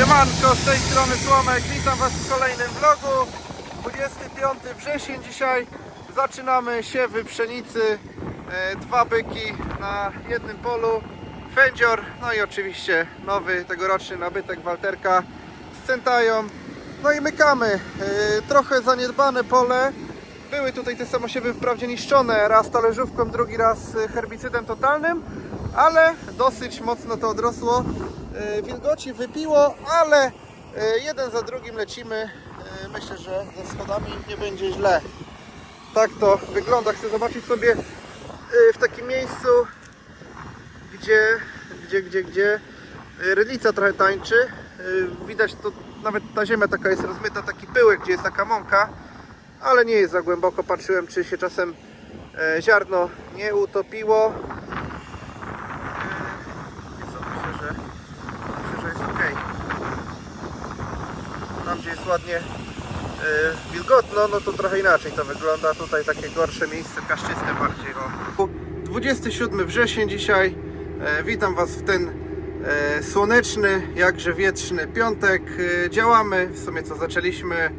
Siemanko, z tej strony Słomek, witam Was w kolejnym vlogu. 25 wrzesień dzisiaj. Zaczynamy siewy pszenicy. E, Dwa byki na jednym polu. Fędzior, no i oczywiście nowy tegoroczny nabytek Walterka z Centają. No i mykamy, E, trochę zaniedbane pole. Były tutaj te samosiewy wprawdzie niszczone, raz talerzówką, drugi raz e, herbicydem totalnym, ale dosyć mocno to odrosło. E, Wilgoci wypiło, ale e, jeden za drugim lecimy. E, Myślę, że ze schodami nie będzie źle. Tak to wygląda. Chcę zobaczyć sobie w takim miejscu, gdzie, gdzie, gdzie, gdzie rydlica trochę tańczy. Widać to, nawet ta ziemia taka jest rozmyta, taki pyłek, gdzie jest taka mąka ale nie jest za głęboko. Patrzyłem, czy się czasem ziarno nie utopiło. E, więc to myślę, że, myślę, że jest ok. Tam, gdzie jest ładnie e, wilgotno, no to trochę inaczej to wygląda. Tutaj takie gorsze miejsce, piaszczyste bardziej. O. 27 wrzesień dzisiaj. E, witam Was w ten e, słoneczny, jakże wietrzny piątek. Działamy, w sumie co zaczęliśmy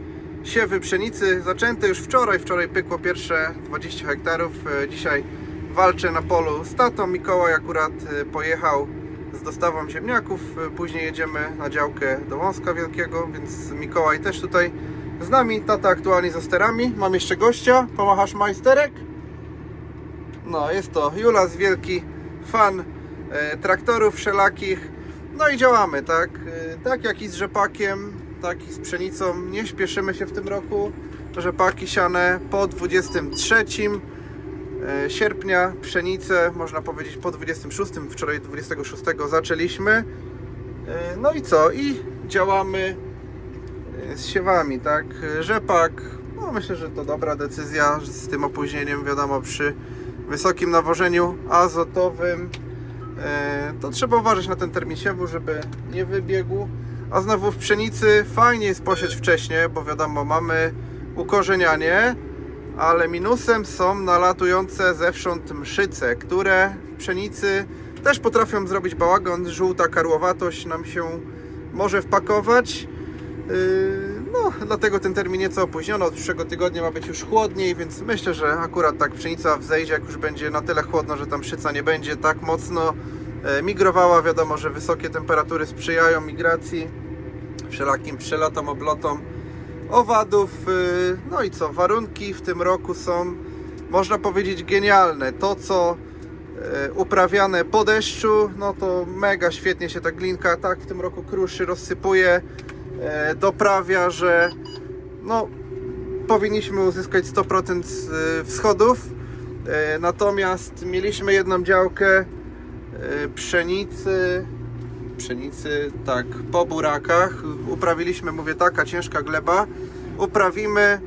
siewy pszenicy zaczęte już wczoraj. Wczoraj pykło pierwsze 20 hektarów. Dzisiaj walczę na polu z tatą. Mikołaj akurat pojechał z dostawą ziemniaków. E, Później jedziemy na działkę do Wąska Wielkiego, więc Mikołaj też tutaj z nami. Tata aktualnie za sterami. Mam jeszcze gościa. Pomachasz majsterek? No, jest to Julas, wielki fan e, traktorów wszelakich. No i działamy, tak? E, tak jak i z rzepakiem, tak i z pszenicą. Nie śpieszymy się w tym roku. Rzepaki siane po 23 e, sierpnia, pszenicę można powiedzieć po 26, wczoraj 26 zaczęliśmy. E, No i co? I działamy e, z siewami, tak? E, Rzepak, no myślę, że to dobra decyzja z tym opóźnieniem, wiadomo, przy wysokim nawożeniu azotowym e, to trzeba uważać na ten termin siewu, żeby nie wybiegł. A znowu w pszenicy fajnie jest posieć wcześniej, bo wiadomo, mamy ukorzenianie, ale minusem są nalatujące zewsząd mszyce, które w pszenicy też potrafią zrobić bałagan. Żółta karłowatość nam się może wpakować. Yy, No, dlatego ten termin nieco opóźniono. Od przyszłego tygodnia ma być już chłodniej, więc myślę, że akurat tak pszenica wzejdzie, jak już będzie na tyle chłodno, że tam pszyca nie będzie tak mocno e, migrowała. Wiadomo, że wysokie temperatury sprzyjają migracji, wszelakim przelatom, oblotom owadów. Yy, No i co, warunki w tym roku są, można powiedzieć, genialne. To, co e, uprawiane po deszczu, no to mega świetnie się ta glinka tak w tym roku kruszy, rozsypuje, e, doprawia, że no powinniśmy uzyskać 100% z- wschodów. Natomiast mieliśmy jedną działkę pszenicy, pszenicy, tak, po burakach. Uprawiliśmy, mówię, taka ciężka gleba. Uprawimy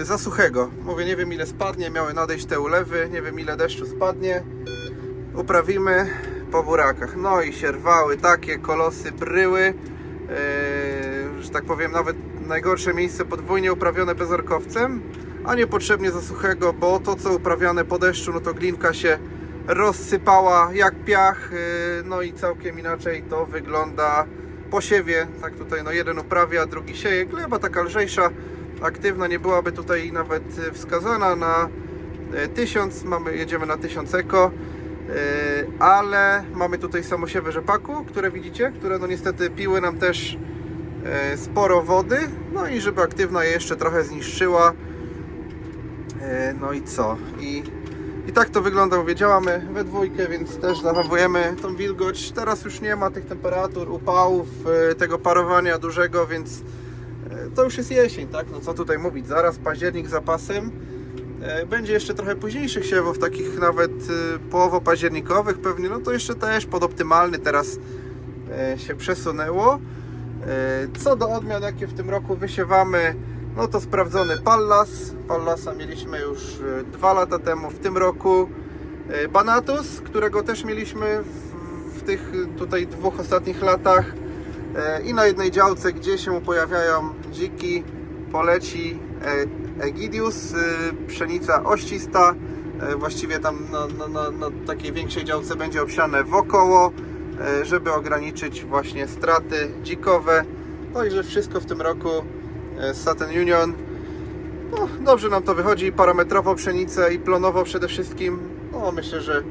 y, za suchego. Mówię, nie wiem ile spadnie, miały nadejść te ulewy, nie wiem ile deszczu spadnie. Uprawimy po burakach. No i się rwały takie kolosy, bryły, yy, że tak powiem, nawet najgorsze miejsce podwójnie uprawione bezorkowcem, a niepotrzebnie za suchego, bo to co uprawiane po deszczu, no to glinka się rozsypała jak piach, yy, no i całkiem inaczej to wygląda po siewie. Tak tutaj no jeden uprawia, drugi sieje. Gleba taka lżejsza, aktywna, nie byłaby tutaj nawet y, wskazana na y, 1000, mamy, jedziemy na 1000 eko. Yy, ale mamy tutaj samosiewy rzepaku, które widzicie, które no niestety piły nam też sporo wody, no i żeby aktywna je jeszcze trochę zniszczyła. No i co? I, I tak to wygląda, mówię, działamy we dwójkę, więc też zachowujemy tą wilgoć. Teraz już nie ma tych temperatur, upałów, yy, tego parowania dużego, więc yy, to już jest jesień, tak? No co tutaj mówić, zaraz październik za pasem. E, Będzie jeszcze trochę późniejszych siewów, takich nawet połowo-październikowych pewnie, no to jeszcze też podoptymalny teraz e, się przesunęło. E, Co do odmian, jakie w tym roku wysiewamy, no to sprawdzony Pallas. Pallasa mieliśmy już e, dwa lata temu, w tym roku e, Banatus, którego też mieliśmy w, w tych tutaj dwóch ostatnich latach. E, I na jednej działce, gdzie się pojawiają dziki, poleci Egidius, pszenica oścista, właściwie tam na, na, na, takiej większej działce będzie obsiane wokoło, żeby ograniczyć właśnie straty dzikowe. Także wszystko w tym roku Saturn Union. No, dobrze nam to wychodzi, parametrowo pszenicę i plonowo przede wszystkim. No, myślę, że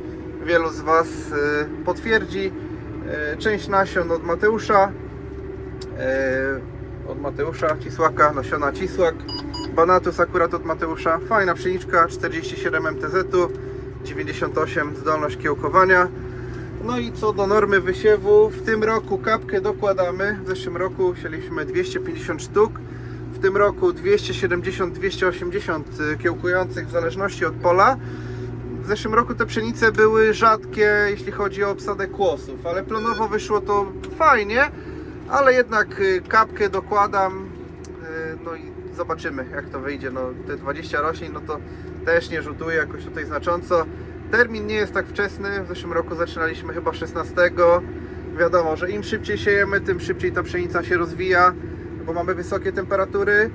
wielu z Was e, potwierdzi. E, Część nasion od Mateusza, e, od Mateusza Cisłaka, nasiona Cisłak. Banatus akurat od Mateusza, fajna pszeniczka, 47 MTZ-u, 98 zdolność kiełkowania. No i co do normy wysiewu, w tym roku kapkę dokładamy. W zeszłym roku sieliśmy 250 sztuk. W tym roku 270-280 kiełkujących w zależności od pola. W zeszłym roku te pszenice były rzadkie, jeśli chodzi o obsadę kłosów, ale plonowo wyszło to fajnie, ale jednak y, kapkę dokładam. y, No i zobaczymy jak to wyjdzie. No, te 20 roślin, no to też nie rzutuje jakoś tutaj znacząco. Termin nie jest tak wczesny. W zeszłym roku zaczynaliśmy chyba 16. Wiadomo, że im szybciej siejemy, tym szybciej ta pszenica się rozwija, bo mamy wysokie temperatury.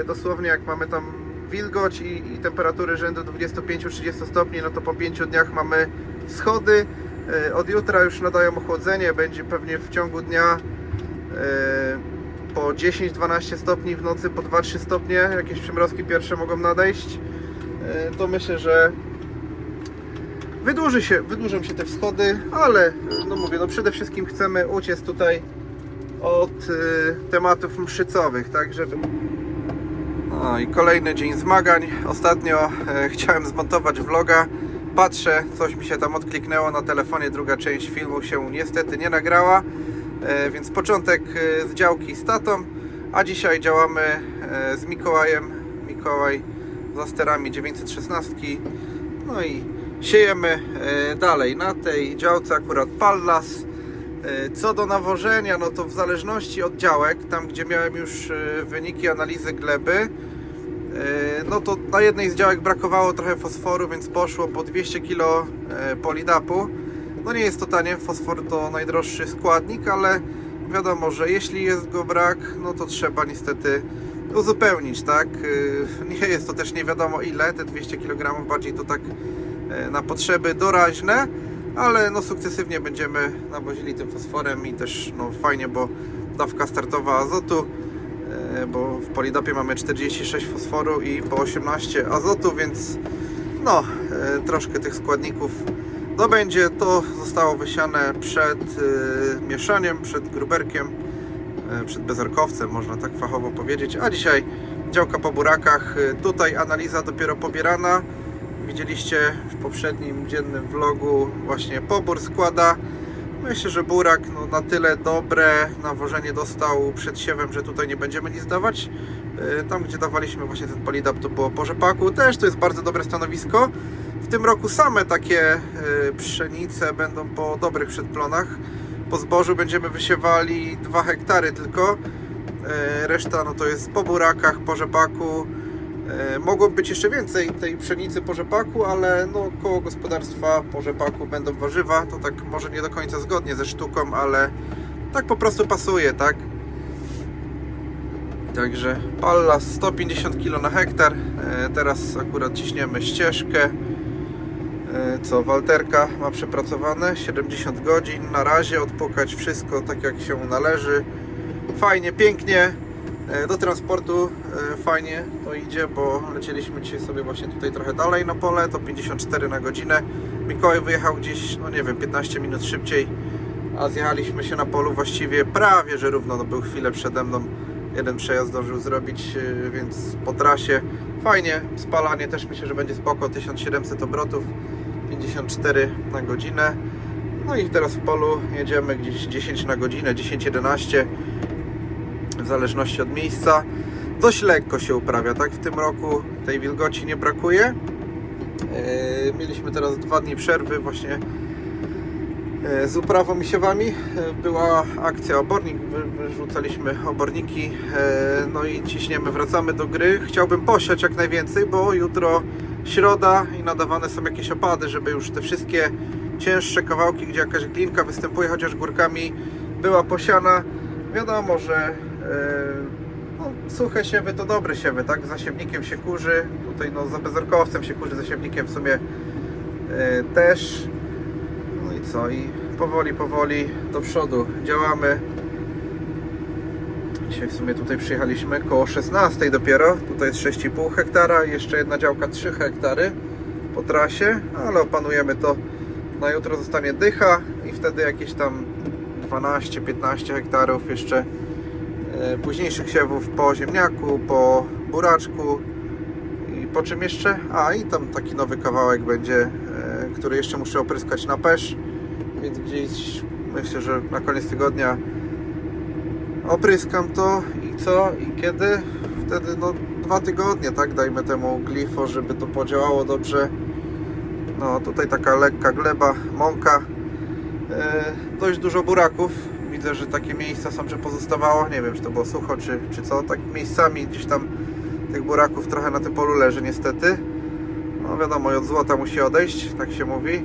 E, Dosłownie jak mamy tam wilgoć i, i temperatury rzędu 25-30 stopni, no to po 5 dniach mamy schody. E, Od jutra już nadają ochłodzenie, będzie pewnie w ciągu dnia e, po 10-12 stopni, w nocy po 2-3 stopnie, jakieś przymrozki pierwsze mogą nadejść. To myślę, że wydłuży się, wydłużą się te wschody, ale no mówię, no przede wszystkim chcemy uciec tutaj od y, tematów mszycowych, tak żeby... No i kolejny dzień zmagań. Ostatnio e, chciałem zmontować vloga. Patrzę, coś mi się tam odkliknęło na telefonie, druga część filmu się niestety nie nagrała. E, więc początek e, z działki z tatą, a dzisiaj działamy z Mikołajem. Mikołaj za sterami 916. No i siejemy dalej. Na tej działce akurat Pallas. E, Co do nawożenia, no to w zależności od działek, tam gdzie miałem już e, wyniki analizy gleby, e, no to na jednej z działek brakowało trochę fosforu, więc poszło po 200 kg polidapu. No nie jest to tanie, fosfor to najdroższy składnik, ale wiadomo, że jeśli jest go brak, no to trzeba niestety uzupełnić, tak? Nie jest to też nie wiadomo ile, te 200 kg, bardziej to tak na potrzeby doraźne, ale no sukcesywnie będziemy nawozili tym fosforem i też no fajnie, bo dawka startowa azotu, e, bo w polidapie mamy 46 fosforu i po 18 azotu, więc no e, troszkę tych składników dobędzie. To zostało wysiane przed e, mieszaniem, przed gruberkiem, przed bezarkowcem, można tak fachowo powiedzieć. A dzisiaj działka po burakach. Tutaj analiza dopiero pobierana. Widzieliście w poprzednim dziennym vlogu właśnie pobór składa. Myślę, że burak no, na tyle dobre nawożenie dostał przed siewem, że tutaj nie będziemy nic dawać. E, Tam, gdzie dawaliśmy właśnie ten polidap, to było po rzepaku. Też to jest bardzo dobre stanowisko. W tym roku same takie e, pszenice będą po dobrych przedplonach. Po zbożu będziemy wysiewali 2 hektary tylko. E, Reszta no to jest po burakach, po rzepaku. E, Mogło być jeszcze więcej tej pszenicy po rzepaku, ale no, koło gospodarstwa po rzepaku będą warzywa. To tak może nie do końca zgodnie ze sztuką, ale tak po prostu pasuje, tak? Także Pallas 150 kg na hektar. E, Teraz akurat ciśniemy ścieżkę. E, Co Walterka ma przepracowane 70 godzin. Na razie odpukać wszystko tak jak się należy. Fajnie, pięknie. E, Do transportu e, fajnie to idzie, bo lecieliśmy dzisiaj sobie właśnie tutaj trochę dalej na pole, to 54 na godzinę. Mikołaj wyjechał gdzieś, no nie wiem, 15 minut szybciej, a zjechaliśmy się na polu właściwie prawie, że równo, no był chwilę przede mną. Jeden przejazd zdążył zrobić, e, więc po trasie fajnie. Spalanie też myślę, że będzie spoko, 1700 obrotów, 54 na godzinę. No i teraz w polu jedziemy gdzieś 10 na godzinę, 10-11 w zależności od miejsca. Dość lekko się uprawia, tak? W tym roku tej wilgoci nie brakuje. Yy, Mieliśmy teraz dwa dni przerwy właśnie yy, z uprawą siewami. Yy, Była akcja obornik, wy- wyrzucaliśmy oborniki, no i ciśniemy, wracamy do gry. Chciałbym posiać jak najwięcej, bo jutro środa i nadawane są jakieś opady, żeby już te wszystkie cięższe kawałki, gdzie jakaś glinka występuje, chociaż górkami była posiana. Wiadomo, że no, suche siewy to dobre siewy, tak? Za siewnikiem się kurzy, tutaj no za bezorkowcem się kurzy, za siewnikiem w sumie e, też. No i co? I powoli, powoli do przodu działamy. Dzisiaj w sumie tutaj przyjechaliśmy koło 16 dopiero. Tutaj jest 6,5 hektara jeszcze jedna działka 3 hektary po trasie, ale opanujemy to. Na jutro zostanie dycha i wtedy jakieś tam 12-15 hektarów jeszcze późniejszych siewów po ziemniaku, po buraczku i po czym jeszcze? A i tam taki nowy kawałek będzie, e, który jeszcze muszę opryskać na pesz, więc gdzieś myślę, że na koniec tygodnia opryskam to i co i kiedy? Wtedy no dwa tygodnie, tak? Dajmy temu glifo, żeby to podziałało dobrze. No tutaj taka lekka gleba, mąka. E, dość dużo buraków. Widzę, że takie miejsca są, że pozostawało. Nie wiem, czy to było sucho, czy, czy co. Tak miejscami gdzieś tam tych buraków trochę na tym polu leży niestety. No wiadomo, od złota musi odejść, tak się mówi.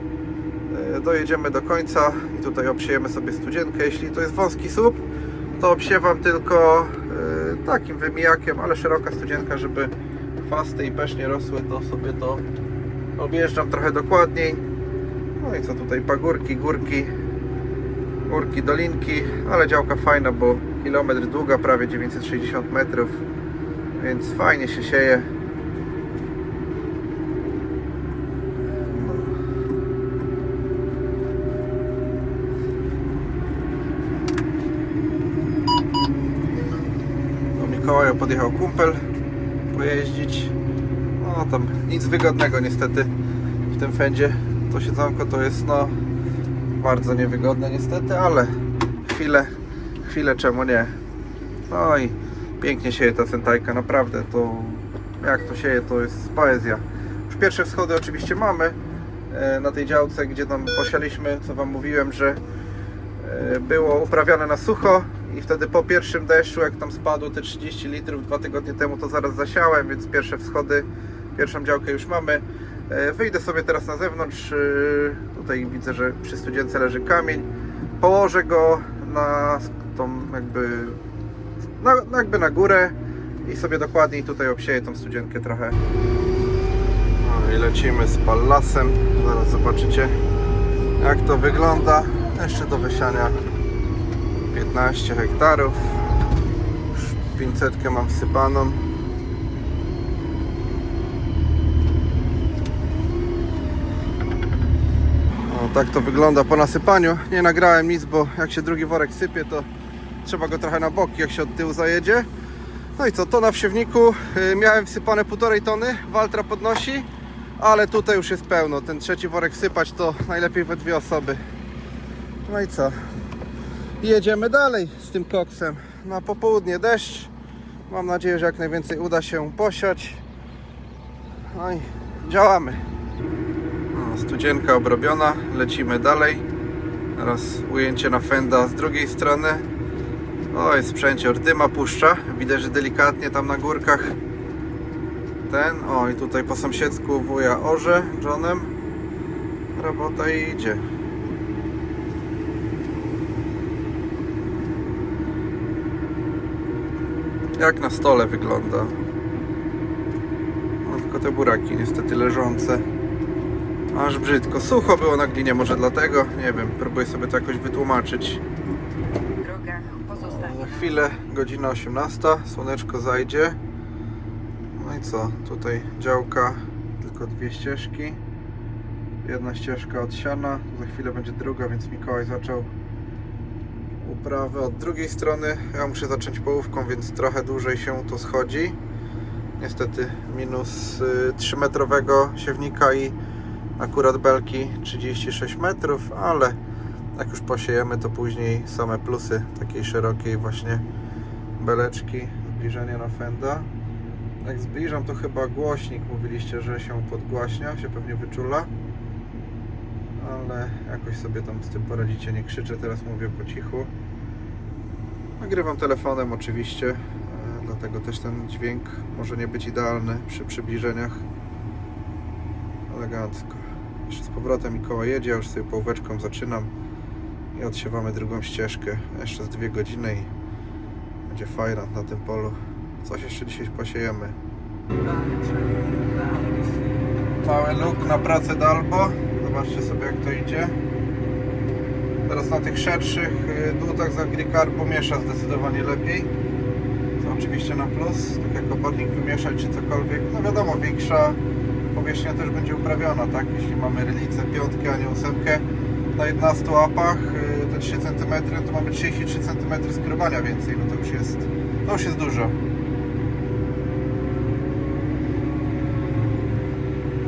E, Dojedziemy do końca i tutaj obsiejemy sobie studzienkę. Jeśli to jest wąski słup, to obsiewam tylko e, takim wymijakiem, ale szeroka studzienka, żeby chwasty i pesznie rosły, to sobie to objeżdżam trochę dokładniej. No i co tutaj, pagórki, górki, górki, dolinki, ale działka fajna, bo kilometr długa, prawie 960 metrów, więc fajnie się sieje. Do Mikołaja podjechał kumpel pojeździć. No tam nic wygodnego niestety w tym fędzie. To siedzonko to jest no bardzo niewygodne niestety, ale chwilę, chwilę czemu nie. No i pięknie sieje ta centajka, naprawdę to jak to sieje to jest poezja. Już pierwsze wschody oczywiście mamy e, na tej działce, gdzie tam posialiśmy, co Wam mówiłem, że e, było uprawiane na sucho i wtedy po pierwszym deszczu, jak tam spadło te 30 litrów dwa tygodnie temu, to zaraz zasiałem, więc pierwsze wschody, pierwszą działkę już mamy. E, Wyjdę sobie teraz na zewnątrz, e, tutaj widzę, że przy studzience leży kamień. Położę go na tą jakby, na, jakby na górę i sobie dokładniej tutaj obsieję tą studzienkę trochę. No i lecimy z pallasem, zaraz zobaczycie jak to wygląda. Jeszcze do wysiania 15 hektarów. Już 500 mam wsypaną. O, tak to wygląda po nasypaniu. Nie nagrałem nic, bo jak się drugi worek sypie, to trzeba go trochę na boki, jak się od tyłu zajedzie. No i co, to na wsiewniku y, miałem wsypane 1,5 tony, Waltra podnosi, ale tutaj już jest pełno. Ten trzeci worek sypać to najlepiej we dwie osoby. No i co? jedziemy dalej z tym koksem. Na popołudnie deszcz. Mam nadzieję, że jak najwięcej uda się posiać. No i działamy. Studzienka obrobiona, lecimy dalej. Teraz ujęcie na fenda z drugiej strony. O, jest sprzęcior, dyma puszcza. Widać, że delikatnie tam na górkach ten. O, i tutaj po sąsiedzku wuja orze Johnem. Robota idzie. jak na stole wygląda. No, tylko te buraki niestety leżące. Aż brzydko. Sucho było na glinie, może dlatego. Nie wiem, próbuję sobie to jakoś wytłumaczyć. drogach Za pozostałych. chwilę, godzina 18, słoneczko zajdzie. No i co? Tutaj działka, tylko dwie ścieżki. Jedna ścieżka od siana, za chwilę będzie druga, więc Mikołaj zaczął uprawę od drugiej strony. Ja muszę zacząć połówką, więc trochę dłużej się to schodzi. Niestety minus y, 3-metrowego siewnika i akurat belki 36 metrów, ale jak już posiejemy, to później same plusy takiej szerokiej właśnie beleczki, zbliżenie na fenda. Jak zbliżam, to chyba głośnik mówiliście, że się podgłaśnia, się pewnie wyczula. Ale jakoś sobie tam z tym poradzicie, nie krzyczę, teraz mówię po cichu. Nagrywam telefonem oczywiście, e, dlatego też ten dźwięk może nie być idealny przy przybliżeniach. Elegancko. Jeszcze z powrotem Mikołaj jedzie, już sobie połóweczką zaczynam i odsiewamy drugą ścieżkę. Jeszcze z dwie godziny i będzie fajna na tym polu. Coś jeszcze dzisiaj posiejemy. Mały luk na pracę Dalbo. Zobaczcie sobie jak to idzie. Teraz na tych szerszych y, dłutach z Agricar pomiesza zdecydowanie lepiej. Co oczywiście na plus, tak jak obornik wymieszać czy cokolwiek. No wiadomo, większa powierzchnia też będzie uprawiona, tak? Jeśli mamy rylicę, piątkę, a nie ósemkę na 11 apach, y, te 3 cm, to mamy 33 cm skrowania więcej, no to już jest, to już jest dużo.